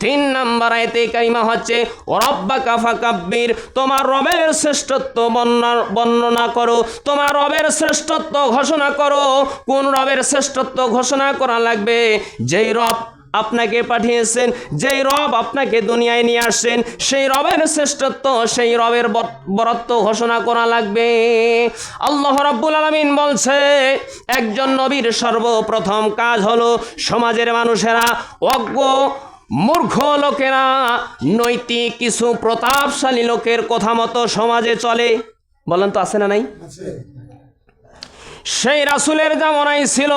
তিন নাম্বার আয়তে কারিমা হচ্ছে রব্বা কাফা কাব্বির, তোমার রবের শ্রেষ্ঠত্ব বর্ণনা করো, তোমার রবের শ্রেষ্ঠত্ব ঘোষণা করো। কোন রবের শ্রেষ্ঠত্ব ঘোষণা করা লাগবে? যেই রব আপনাকে পাঠিয়েছেন, যেই রব আপনাকে দুনিয়ায় নিয়ে আসছেন, সেই রবের শ্রেষ্ঠত্ব, সেই রবের বর- বরত্ব ঘোষণা করা লাগবে। আল্লাহ রাব্বুল আলামিন বলছে, একজন নবীর সর্বপ্রথম কাজ হলো সমাজের মানুষেরা অজ্ঞ মূর্খ লোকেরা নৈতিক কিছু প্রতাপশালী লোকের কথা মতো সমাজে চলে। বলেন তো, আছে না নাই? সেই রাসুলের জামনাই ছিল।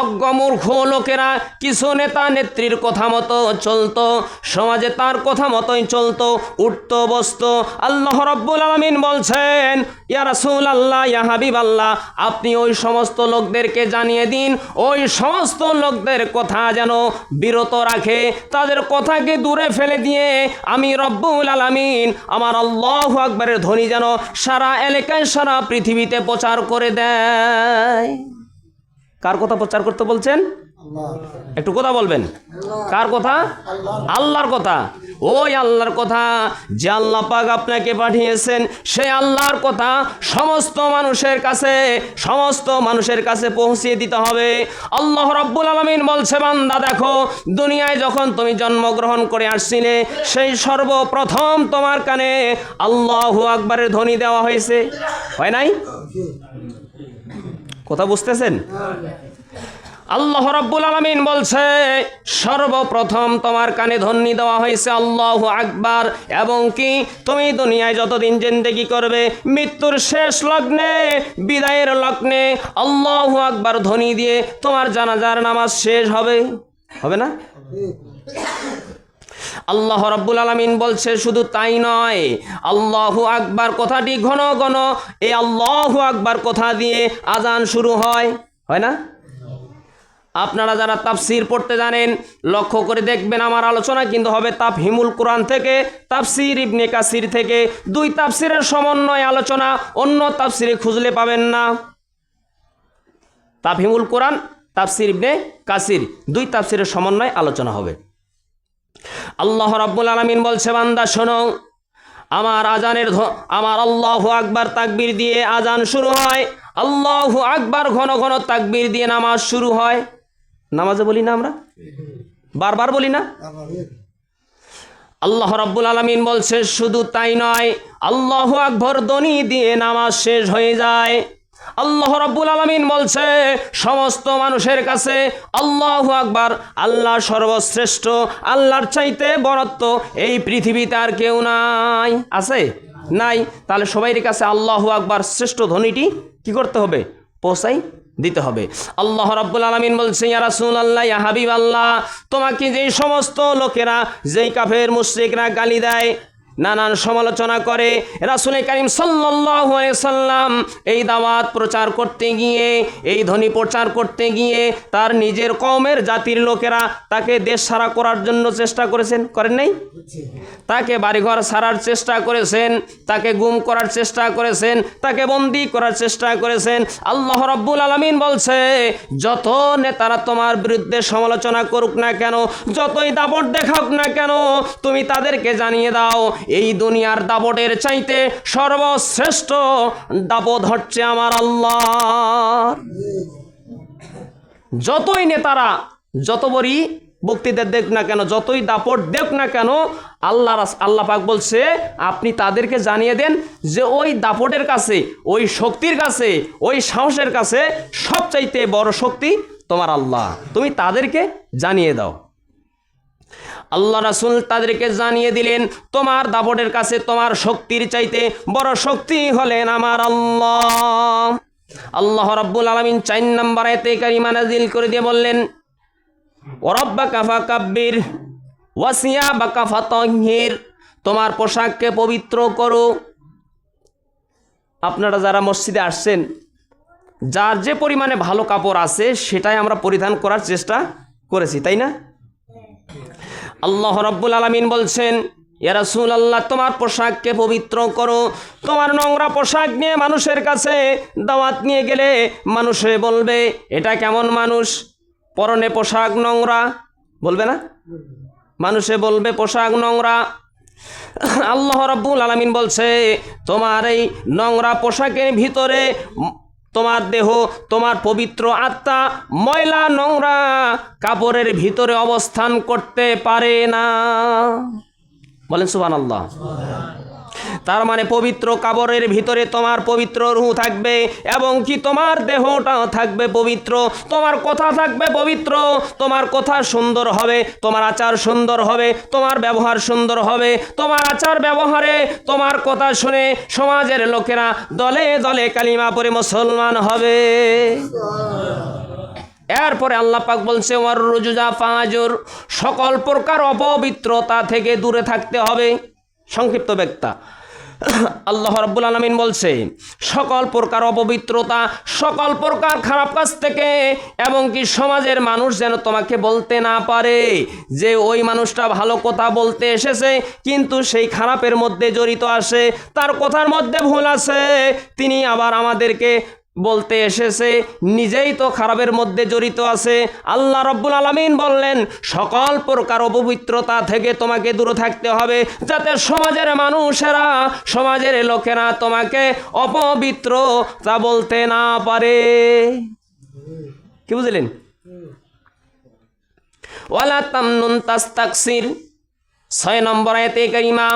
অজ্ঞ মূর্খ লোকেরা কিছু নেতা নেত্রীর কথা মতো চলত, সমাজে তার কথা মতোই চলত, উঠত, বসত। আল্লাহ রব্বুল আলমিন বলছেন, ইয়া রাসুল আল্লাহ ইয়া হাবিব আল্লাহ আপনি ওই সমস্ত লোকদেরকে জানিয়ে দিন, ওই সমস্ত লোকদের কথা যেন বিরত রাখে, তাদের কথাকে দূরে ফেলে দিয়ে আমি রব্বুল আলামিন আমার আল্লাহ আকবরের ধ্বনি যেন সারা এলাকায়, সারা পৃথিবীতে প্রচার করে দেয় কার কথা প্রচার করতে বলছেন? একটু কথা বলবেন। কার কথা? আল্লাহর কথা। ওই আল্লাহর কথা যে আল্লাহ পাক আপনাকে পাঠিয়েছেন, সেই আল্লাহর কথা সমস্ত মানুষের কাছে, সমস্ত মানুষের কাছে পৌঁছিয়ে দিতে হবে। আল্লাহ রব্বুল আলমিন বলছে, বান্দা, দেখো, দুনিয়ায় যখন তুমি জন্মগ্রহণ করে আসছিলে, সেই সর্বপ্রথম তোমার কানে আল্লাহু আকবরের ধ্বনি দেওয়া হয়েছে। হয় নাই? কথা বুঝতেছেন? আল্লাহ রাব্বুল আলামিন বলছে, সর্বপ্রথম তোমার কানে ধ্বনি দেওয়া হয়েছে আল্লাহ আকবার, এবং কি? তুমি দুনিয়ায় যতদিন জিন্দেগি করবে, মৃত্যুর শেষ লগ্নে, বিদায়ের লগ্নে আল্লাহ আকবার ধ্বনি দিয়ে তোমার জানাজার নামাজ শেষ হবে। হবে না? আল্লাহ রাব্বুল আলামিন বলছে, শুধু তাই নয়, আল্লাহু আকবার কথাটি ঘন ঘন এই আল্লাহু আকবার কথা দিয়ে আজান শুরু হয়। হয় না? আপনারা যারা তাফসির পড়তে জানেন, লক্ষ্য করে দেখবেন আমার আলোচনা কিন্তু হবে তাফহিমুল কোরআন থেকে, তাফসির ইবনে কাসির থেকে। দুই তাফসিরের সমন্বয় আলোচনা, অন্য তাফসিরে খুঁজলে পাবেন না। তাফহিমুল কোরআন, তাফসির ইবনে কাসির, দুই তাফসিরের সমন্বয় আলোচনা হবে। আল্লাহ রাব্বুল আলামিন বলছে, বান্দা, শোনো। আমার আজানের আমার আল্লাহ আকবার তাকবির দিয়ে আজান শুরু হয়। আল্লাহ আকবার ঘন ঘন তাকবির দিয়ে নামাজ শুরু হয়। নামাজে বলি না আমরা? বারবার বলি না? আল্লাহ রাব্বুল আলামিন বলছে, শুধু তাই নয়, আল্লাহ আকবর দনি দিয়ে নামাজ শেষ হয়ে যায়। আল্লাহ রাব্বুল আলামিন বলছে, সমস্ত মানুষের কাছে আল্লাহ আকবার আল্লাহ সর্বশ্রেষ্ঠ, আল্লাহর চাইতে বরত্ব, এই পৃথিবীতে আর কেউ নাই। আছে? নাই? তাহলে সবাইয়ের কাছে আল্লাহ আকবার শ্রেষ্ঠ ধ্বনিটি কি করতে হবে? পৌঁছাই দিতে হবে। আল্লাহ রাব্বুল আলামিন বলছে, ইয়া রাসূলুল্লাহ, ইয়া হাবিব আল্লাহ তোমাকে যেই সমস্ত লোকেরা, যেই কাফের, মুশরিকরা গালি দেয় নানান সমালোচনা করে। রাসুল করিম সাল্লাম এই দাওয়াত প্রচার করতে গিয়ে, এই ধ্বনি প্রচার করতে গিয়ে তার নিজের কওমের জাতির লোকেরা তাকে দেশ সারা করার জন্য চেষ্টা করেছেন, করেন নাই? তাকে বাড়িঘর সারার চেষ্টা করেছেন, তাকে গুম করার চেষ্টা করেছেন, তাকে বন্দি করার চেষ্টা করেছেন। আল্লাহ রব্বুল আলমিন বলছে, যত নেতারা তোমার বিরুদ্ধে সমালোচনা করুক না কেন, যতই দাপট দেখাক না কেন, তুমি তাদেরকে জানিয়ে দাও এই দুনিয়ার দাপটের চাইতে সর্বশ্রেষ্ঠ দাপট হচ্ছে আমার আল্লাহ যতই নেতারা, যত বড়ই বক্তৃতা দেখ না কেন, যতই দাপট দেখ না কেন, আল্লাহ আল্লাহ পাক বলছে, আপনি তাদেরকে জানিয়ে দেন যে ওই দাপটের কাছে, ওই শক্তির কাছে, ওই সাহসের কাছে সবচাইতে বড় শক্তি তোমার আল্লাহ। তুমি তাদেরকে জানিয়ে দাও। আল্লাহ রাসুল তাদেরকে জানিয়ে দিলেন, তোমার দাপটের কাছে তোমার শক্তির চাইতে বড় শক্তি হলেন আমার আল্লাহ। আল্লাহ রাব্বুল আলমিন চার নম্বর এতে কারিমা নাজিল করে দিয়ে বললেন ওরব্বা কাফা কাব্বির ওয়াসিয়া বা কাফা তহির তোমার পোশাককে পবিত্র করো। আপনারা যারা মসজিদে আসছেন, যার যে পরিমাণে ভালো কাপড় আছে, সেটাই আমরা পরিধান করার চেষ্টা করেছি, তাই না? আল্লাহ রব্বুল আলমিন বলছেন ইয়ারাসুল আল্লাহ তোমার পোশাককে পবিত্র করো। তোমার নোংরা পোশাক নিয়ে মানুষের কাছে দাওয়াত নিয়ে গেলে মানুষে বলবে, এটা কেমন মানুষ? পরনে পোশাক নোংরা? বলবে না? মানুষে বলবে, পোশাক নোংরা। আল্লাহ রাব্বুল আলামিন বলছে, তোমার এই নোংরা পোশাকের ভিতরে তোমার দেহ, তোমার পবিত্র আত্মা ময়লা নোংরা কাপড়ের ভিতরে অবস্থান করতে পারে না। বলেন সুবান আল্লাহ তার মানে পবিত্র কাবরের ভিতরে তোমার পবিত্র রুহ থাকবে এবং কি তোমার দেহটা থাকবে পবিত্র, তোমার কথা থাকবে পবিত্র, তোমার কথা সুন্দর হবে, তোমার আচার সুন্দর হবে, তোমার ব্যবহার সুন্দর হবে, তোমার আচার ব্যবহারে তোমার কথা শুনে সমাজের লোকেরা দলে দলে কালিমা পরে মুসলমান হবে। এরপরে আল্লাহ পাক বলছে, ওয়ার রুজুজা ফাজুর সকল প্রকার অপবিত্রতা থেকে দূরে থাকতে হবে। সংক্ষিপ্ত ব্যক্তা আল্লাহ রাব্বুল আলামিন বলছে, সকল প্রকার অপবিত্রতা, সকল প্রকার খারাপ কাজ থেকে এবং কি সমাজের মানুষ যেন তোমাকে বলতে না পারে। যে ওই মানুষটা ভালো কথা বলতে এসেছে, কিন্তু সেই খারাপের মধ্যে জড়িত আসে তার কথার মধ্যে ভুল আছে, তিনি আবার আমাদেরকে বলতে এসেছে, নিজেই তো খারাপের মধ্যে জড়িত আছে। আল্লাহ রব্বুল আলমিন বললেন, সকল প্রকার অপবিত্রতা থেকে তোমাকে দূরে থাকতে হবে, যাতে সমাজের মানুষেরা, সমাজের লোকেরা তোমাকে অপবিত্র তা বলতে না পারে। কি বুঝলেন? ওয়ালা তামনুন তাস্তাকসির, ছয় নম্বর আয়তে কারিমা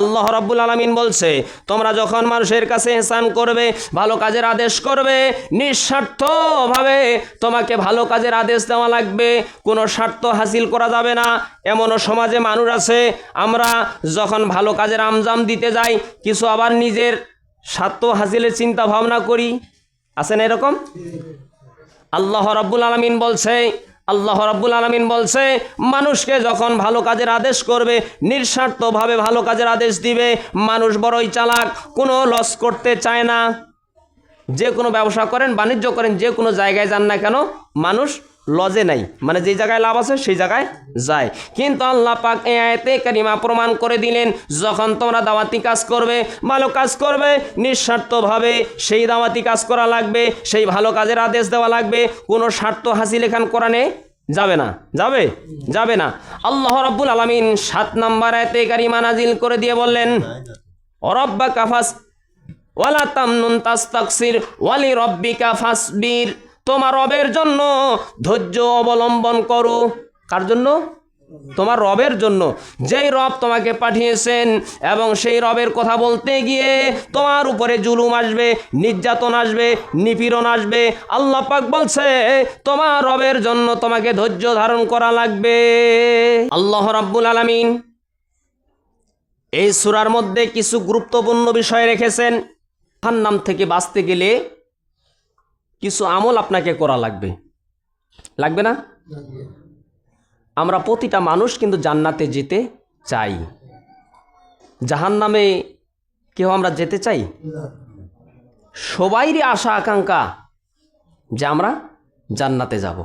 আল্লাহ রাব্বুল আলামিন বলছে, তোমরা যখন মানুষের কাছে এহসান করবে, ভালো কাজের আদেশ করবে, নিঃস্বার্থভাবে তোমাকে ভালো কাজের আদেশ দেওয়া লাগবে। কোনো স্বার্থ হাসিল করা যাবে না। এমনও সমাজে মানুষ আছে, আমরা যখন ভালো কাজের আমজাম দিতে যাই, কিছু আবার নিজের স্বার্থ হাসিলের চিন্তা ভাবনা করি আছেন এরকম? আল্লাহ রাব্বুল আলামিন বলছে আল্লাহ রাব্বুল আলমিন বলছে, মানুষকে যখন ভালো কাজের আদেশ করবে, নিঃস্বার্থভাবে ভালো কাজের আদেশ দিবে, মানুষ বড়ই চালাক, কোনো লস করতে চায় না। যে কোনো ব্যবসা করেন, বাণিজ্য করেন, যে কোনো জায়গায় যান না কেন, মানুষ লজে নাই। মানে যে জায়গায় লাভ আছে, সেই জায়গায় যায়। কিন্তু আল্লাহ পাক এ আয়তে কারিমা প্রমাণ করে দিলেন, যখন তোমরা দাওয়াতি কাজ করবে, ভালো কাজ করবে, নিঃস্বার্থভাবে সেই দাওয়াতি কাজ করা লাগবে, সেই ভালো কাজের আদেশ দেওয়া লাগবে, কোনো স্বার্থ হাসিল এখান কোরআনে যাবে না। যাবে? যাবে না। আল্লাহ রাব্বুল আলামিন সাত নম্বর আয়তে কারিমা নাজিল করে দিয়ে বললেন অরব্বা কাফাস ওয়ালা তামনুন তাস্তাকসির, ওয়ালি রব্বিকা ফাসবির। তোমার রবের জন্য ধৈর্য অবলম্বন করো। কার জন্য? তোমার রবের জন্য। যেই রব তোমাকে পাঠিয়েছেন এবং সেই রবের কথা বলতে গিয়ে তোমার উপরে জুলুম আসবে, নির্যাতন আসবে, নিপীড়ন আসবে। আল্লাহ পাক বলছে, তোমার রবের জন্য তোমাকে ধৈর্য ধারণ করা লাগবে। আল্লাহ রাব্বুল আলামিন এই সূরার মধ্যে কিছু গুরুত্বপূর্ণ বিষয় রেখেছেন। নাম থেকে বাঁচতে গেলে কিছু আমল আপনাকে করা লাগবে। লাগবে না? আমরা প্রতিটা মানুষ কিন্তু জান্নাতে যেতে চাই। জাহান নামে কেউ আমরা যেতে চাই? সবাইরই আশা আকাঙ্ক্ষা যে আমরা জান্নাতে যাব।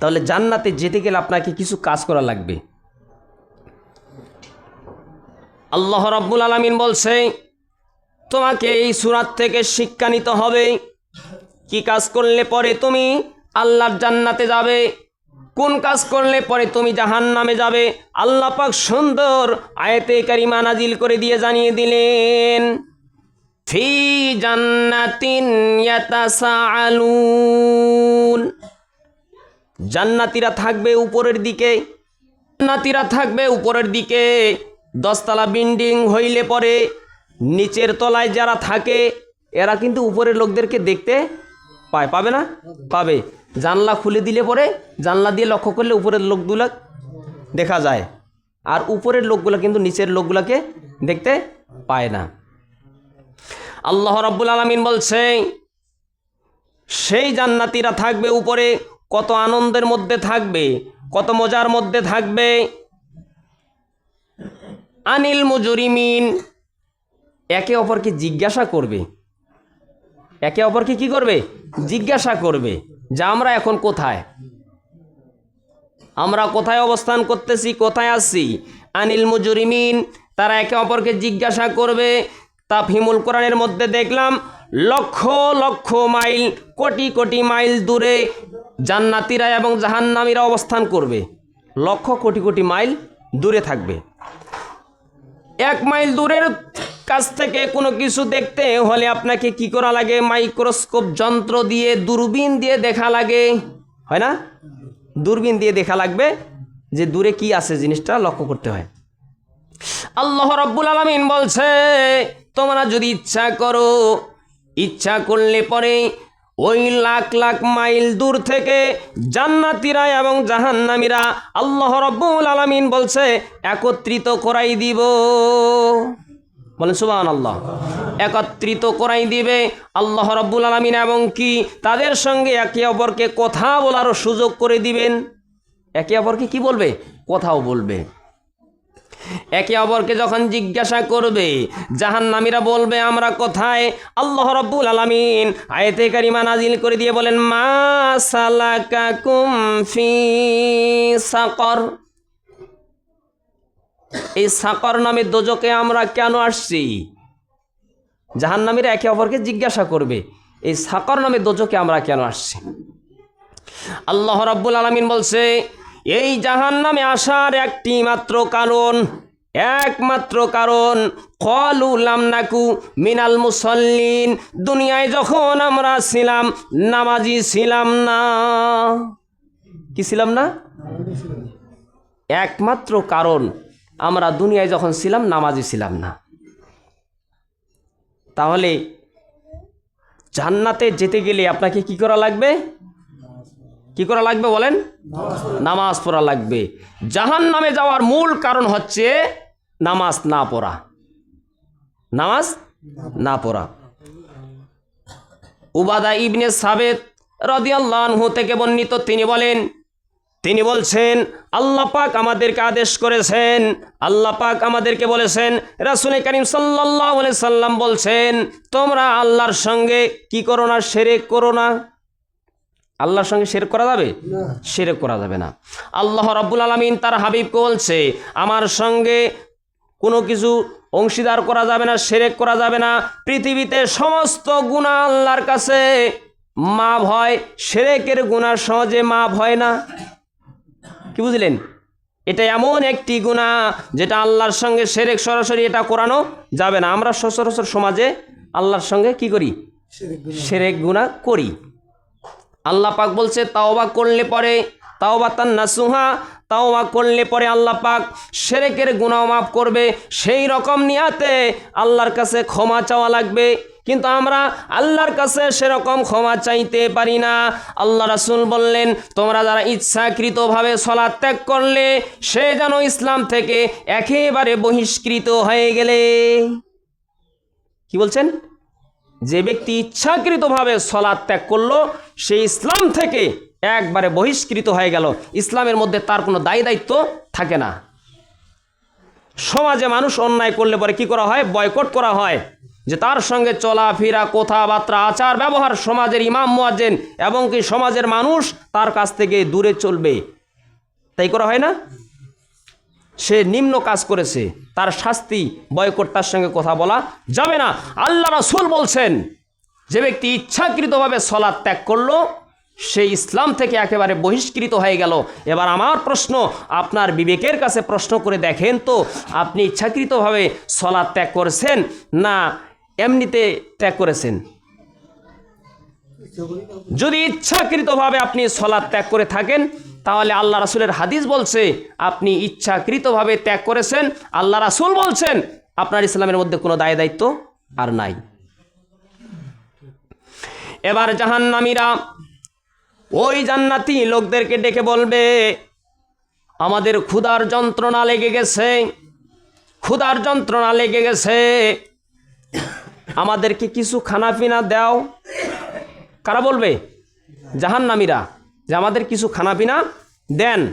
তাহলে জান্নাতে যেতে গেলে আপনাকে কিছু কাজ করা লাগবে। আল্লাহ রাব্বুল আলামিন বলছে তোমাকে এই সুরাত থেকে শিক্ষা নিতে হবে। কি কাজ করলে পরে তুমি আল্লাহর জান্নাতে যাবে? কোন কাজ করলে পরে তুমি জাহান নামে যাবে? আল্লাহ পাক সুন্দর আয়তে কারিমা নাজিল করে দিয়ে জানিয়ে দিলেন, ফি জান্নাতিন ইয়াতাসাআলুন। জান্নাতীরা থাকবে উপরের দিকে, জান্নাতীরা থাকবে উপরের দিকে। দশতলা বিল্ডিং হইলে পরে নিচের তলায় যারা থাকে, এরা কিন্তু উপরের লোকদেরকে দেখতে পায় পাবে না? পাবে। জানলা খুলে দিলে পরে জানলা দিয়ে লক্ষ্য করলে উপরের লোকগুলো দেখা যায়। আর উপরের লোকগুলো কিন্তু নিচের লোকগুলোকে দেখতে পায় না। আল্লাহ রাব্বুল আলামিন বলছে সেই জান্নাতীরা থাকবে উপরে কত আনন্দের মধ্যে থাকবে কত মজার মধ্যে থাকবে। আনিল মুজরিমিন একে অপরকে জিজ্ঞাসা করবে একে অপরকে কি করবে? জিজ্ঞাসা করবে যে, আমরা এখন কোথায়? আমরা কোথায় অবস্থান করতেছি? কোথায় আসছি আনিল মুজরিমিন। তারা একে অপরকে জিজ্ঞাসা করবে। তা ফিমুল কোরআনের মধ্যে দেখলাম, লক্ষ লক্ষ মাইল, কোটি কোটি মাইল দূরে জান্নাতিরা এবং জাহান্নামীরা অবস্থান করবে। লক্ষ কোটি কোটি মাইল দূরে থাকবে। এক মাইল দূরের কাছ থেকে কোনো কিছু দেখতে হলে আপনাকে কি করা লাগে? মাইক্রোস্কোপ যন্ত্র দিয়ে দূরবীন দিয়ে দেখা লাগে। হয় না? দূরবীন দিয়ে দেখা লাগবে যে দূরে কি আছে জিনিসটা লক্ষ্য করতে হয়। আল্লাহ রব্বুল আলমিন বলছে, তোমরা যদি ইচ্ছা করো, ইচ্ছা করলে পরে ওই লাখ লাখ মাইল দূর থেকে জান্নাতিরা এবং জাহান্নামীরা আল্লাহ রব্বুল আলমিন বলছে, একত্রিত করাই দিব। বলেন সুবাহ আল্লাহ একত্রিত করাই দিবে আল্লাহ রব্বুল আলমিন এবং কি তাদের সঙ্গে একে অপরকে কথা বলারও সুযোগ করে দিবেন। একে অপরকে কি বলবে? কথাও বলবে। একে অপরকে যখন জিজ্ঞাসা করবে, জাহান্নামীরা বলবে, আমরা কোথায়? আল্লাহ রব্বুল আলামিন আয়াতে কারিমা নাজিল করে দিয়ে বলেন, মা সালাকাকুম ফি সাকর। এই সাকর নামে দোজকে আমরা কেন আসছি? জাহান্নামীরা একে অপরকে জিজ্ঞাসা করবে, এই সাকর নামে দোজকে আমরা কেন আসছি? আল্লাহ রাব্বুল আলামিন বলছে, এই জাহান নামে আসার একটি মাত্র কারণ, একমাত্র কারণ নাকু মিনাল মুসল্লিন, দুনিয়ায় যখন আমরা ছিলাম, নামাজি ছিলাম না। কি ছিলাম না? একমাত্র কারণ আমরা দুনিয়ায় যখন ছিলাম নামাজি ছিলাম না। তাহলে জান্নাতে যেতে গেলে আপনাকে কি করা লাগবে? কি করা লাগবে বলেন? নামাজ পড়া লাগবে। জাহান নামে যাওয়ার মূল কারণ হচ্ছে নামাজ না পড়া। নামাজ না পড়া। উবাদা ইবনে সাবেদ রদিয়াল্লাহু থেকে বর্ণিত তিনি বলেন তিনি বলছেন আল্লাহ পাক আমাদেরকে আদেশ করেছেন। আল্লাহ পাক আমাদেরকে বলেছেন রাসুল করিম সাল্লাহ সাল্লাম বলছেন তোমরা আল্লাহর সঙ্গে কি করো না সেরেক করো না? আল্লাহর সঙ্গে শের করা যাবে? শেরে করা যাবে না। আল্লাহ রাব্বুল আলমিন তার হাবিবকে বলছে আমার সঙ্গে কোনো কিছু অংশীদার করা যাবে না সেরেক করা যাবে না। পৃথিবীতে সমস্ত গুণা আল্লাহর কাছে। মা ভয় সেরেকের গুণা সহজে মা ভয় না। কি বুঝলেন? এটা এমন একটি গুণা যেটা আল্লাহর সঙ্গে সেরেক সরাসরি এটা করানো যাবে না। আমরা সচরাচর সমাজে আল্লাহর সঙ্গে কি করি? সেরেক গুণা করি। আল্লাহ পাক বলছে তাওবা করলে পরে তাওবা তান নাসুহা তাওবা করলে পরে আল্লাহ পাক সেরেকের গুণাও মাফ করবে। সেই রকম নিয়াতে আল্লাহর কাছে ক্ষমা চাওয়া লাগবে। কিন্তু আমরা আল্লাহর কাছে সেরকম ক্ষমা চাইতে পারি না। আল্লাহ রাসুল বললেন, তোমরা যারা ইচ্ছাকৃতভাবে সলাৎ ত্যাগ করলে, সে যেন ইসলাম থেকে একেবারে বহিষ্কৃত হয়ে গেলে। কি বলছেন? যে ব্যক্তি ইচ্ছাকৃতভাবে সলা ত্যাগ করল, সে ইসলাম থেকে একবারে বহিষ্কৃত হয়ে গেল। ইসলামের মধ্যে তার কোনো দায়ী দায়িত্ব থাকে না। সমাজে মানুষ অন্যায় করলে পরে কি করা হয়? বয়কট করা হয়। যে তার সঙ্গে চলাফেরা, কথাবার্তা, আচার ব্যবহার সমাজের ইমাম মোয়াজেন এবং কি সমাজের মানুষ তার কাছ থেকে দূরে চলবে। তাই করা হয় না? সে নিম্ন কাজ করেছে। তার শাস্তি বয়কট তার সঙ্গে কথা বলা যাবে না। আল্লাহ রাসুল বলছেন, যে ব্যক্তি ইচ্ছাকৃতভাবে সলাৎ ত্যাগ করল, সে ইসলাম থেকে একেবারে বহিষ্কৃত হয়ে গেল। এবার আমার প্রশ্ন, আপনার বিবেকের কাছে প্রশ্ন করে দেখেন তো, আপনি ইচ্ছাকৃতভাবে সলাৎ ত্যাগ করেছেন না এমনিতে ত্যাগ করেছেন। যদি ইচ্ছাকৃতভাবে আপনি সলাৎ ত্যাগ করে থাকেন, তাহলে আল্লাহ রাসুলের হাদিস বলছে, আপনি ইচ্ছাকৃতভাবে ত্যাগ করেছেন, আল্লাহ রাসুল বলছেন, আপনার ইসলামের মধ্যে কোনো দায় দায়িত্ব আর নাই। এবার জাহান্নামীরা ওই জান্নাতি লোকদেরকে ডেকে বলবে, আমাদের ক্ষুধার যন্ত্রণা লেগে গেছে, ক্ষুধার যন্ত্রণা লেগে গেছে। আমাদেরকে কিছু খানা পিনা দাও। কারা বলবে? জাহান্নামীরা, যে আমাদের কিছু খানাপিনা দেন।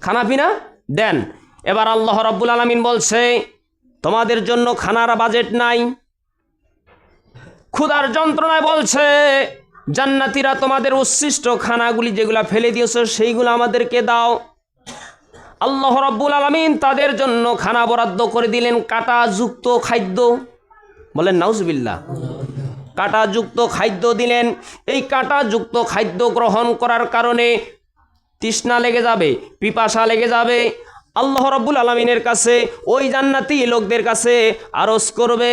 খানাপিনা দেন। এবার আল্লাহ রাব্বুল আলমিন বলছে, তোমাদের জন্য খানার বাজেট নাই। ক্ষুধার যন্ত্রণায় বলছে, জান্নাতিরা তোমাদের উচ্ছিষ্ট খানাগুলি যেগুলা ফেলে দিয়েছ, সেইগুলো আমাদেরকে দাও। আল্লাহ রাব্বুল আলমিন তাদের জন্য খানা বরাদ্দ করে দিলেন কাটাযুক্ত খাদ্য। বলেন নাউজবিল্লা কাঁটাযুক্ত খাদ্য দিলেন। এই কাঁটাযুক্ত খাদ্য গ্রহণ করার কারণে তৃষ্ণা লেগে যাবে, পিপাসা লেগে যাবে। আল্লাহ রব্বুল আলমিনের কাছে, ওই জান্নাতি লোকদের কাছে আরজ করবে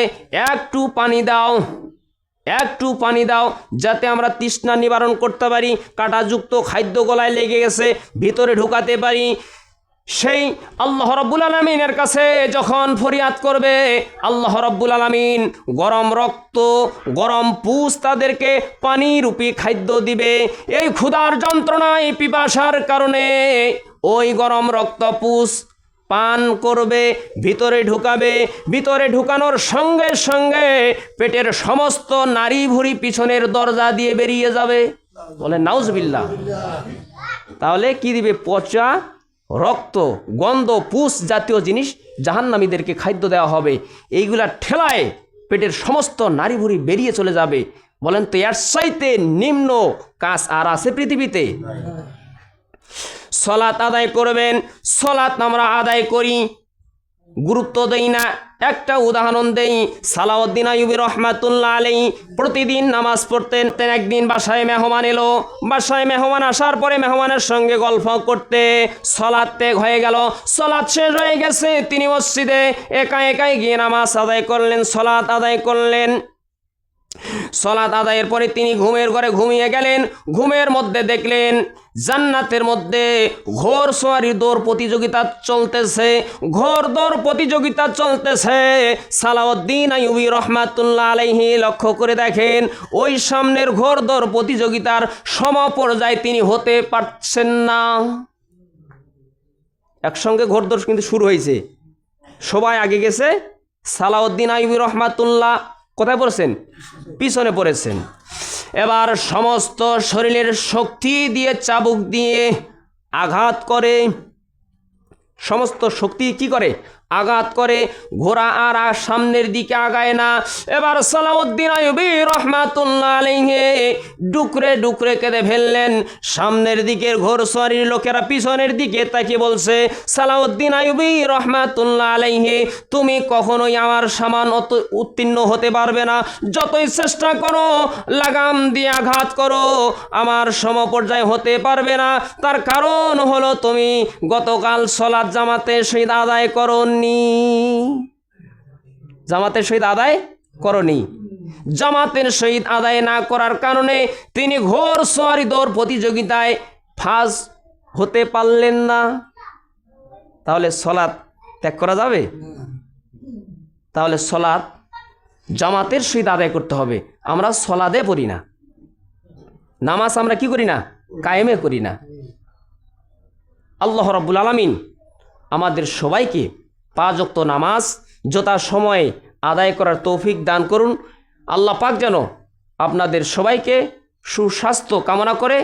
একটু পানি দাও একটু পানি দাও, যাতে আমরা তৃষ্ণা নিবারণ করতে পারি, কাঁটাযুক্ত খাদ্য গলায় লেগে গেছে, ভিতরে ঢুকাতে পারি। সেই আল্লাহ রব্বুল আলমিনের কাছে যখন ফরিয়াদ করবে, আল্লাহ রব্বুল আলমিন গরম রক্ত, গরম পুষ তাদেরকে পানি রূপী খাদ্য দিবে। এই ক্ষুধার যন্ত্রণায় পিপাসার কারণে ওই গরম রক্ত পুষ পান করবে, ভিতরে ঢুকাবে। ভিতরে ঢুকানোর সঙ্গে সঙ্গে পেটের সমস্ত নারী ভুড়ি পিছনের দরজা দিয়ে বেরিয়ে যাবে। বলে নাউজবিল্লা তাহলে কি দিবে? পচা রক্ত গন্ধ পুষ জাতীয় জিনিস জাহান্নামীদেরকে খাদ্য দেওয়া হবে। এইগুলা ঠেলায় পেটের সমস্ত নারী ভুড়ি বেরিয়ে চলে যাবে। বলেন তো এর চাইতে নিম্ন কাজ আর আছে পৃথিবীতে? সলাত আদায় করবেন সলাত আমরা আদায় করি। গুরুত্ব দেই না। একটা উদাহরণ দেই, সালাউদ্দিন আইবি রহমাতুল্লাহ আলাই প্রতিদিন নামাজ পড়তেন তেন একদিন বাসায় মেহমান এলো। বাসায় মেহমান আসার পরে মেহমানের সঙ্গে গল্প করতে সলাদ ত্যাগ হয়ে গেল। সলাদ শেষ হয়ে গেছে, তিনি মসজিদে একা একাই গিয়ে নামাজ আদায় করলেন সলাদ আদায় করলেন। সলাত আদায়ের পরে তিনি ঘুমের ঘরে ঘুমিয়ে গেলেন। ঘুমের মধ্যে দেখলেন জান্নাতের মধ্যে ঘোর সোয়ারি দৌড় প্রতিযোগিতা চলতেছে। ঘোর দৌড় প্রতিযোগিতা চলতেছে। সালাউদ্দিন আইবি রহমাতুল্লাহ আলাইহি লক্ষ্য করে দেখেন, ওই সামনের ঘোর দৌড় প্রতিযোগিতার সমপর্যায়ে তিনি হতে পারছেন না। একসঙ্গে ঘোরদৌড় কিন্তু শুরু হয়েছে। সবাই আগে গেছে। সালাউদ্দিন আইবি রহমাতুল্লাহ কোথায় পড়েছেন? পিছনে পড়েছেন। এবার সমস্ত শরীরের শক্তি দিয়ে চাবুক দিয়ে আঘাত করে। সমস্ত শক্তি কি করে? আঘাত করে, ঘোড়া আর সামনের দিকে আগায় না। এবার সালাউদ্দিন আইবি রহমাতুল্লাহ আলাইহি ডুকরে ডুকরে কেঁদে ফেললেন। সামনের দিকের ঘোড়সওয়ারির লোকেরা পিছনের দিকে তাকে বলছে, সালাউদ্দিন আইবি রহমাতুল্লাহ আলাইহি, তুমি কখনোই আমার সামান অত উত্তীর্ণ হতে পারবে না। যতই চেষ্টা করো, লাগাম দিয়ে আঘাত করো, আমার সমপর্যায় হতে পারবে না। তার কারণ হলো তুমি গতকাল সলাদ জামাতে শহীদ আদায় করনি। জামাতের শহীদ আদায় করনি। জামাতের শহীদ আদায় না করার কারণে তিনি ঘোর সোয়ারি দৌড় প্রতিযোগিতায় ফাঁস হতে পারলেন না। তাহলে সলাৎ ত্যাগ করা যাবে? তাহলে সলাৎ জামাতের সহিত আদায় করতে হবে। আমরা সলাদে পড়ি না। নামাজ আমরা কি করি না? কায়েমে করি না। আল্লাহ রব্বুল আলমিন আমাদের সবাইকে পাঁচ অক্ত নামাজ যথা সময়ে আদায় করার তৌফিক দান করুন। আল্লাহ পাক যেন আপনাদের সবাইকে সুস্বাস্থ্য কামনা করে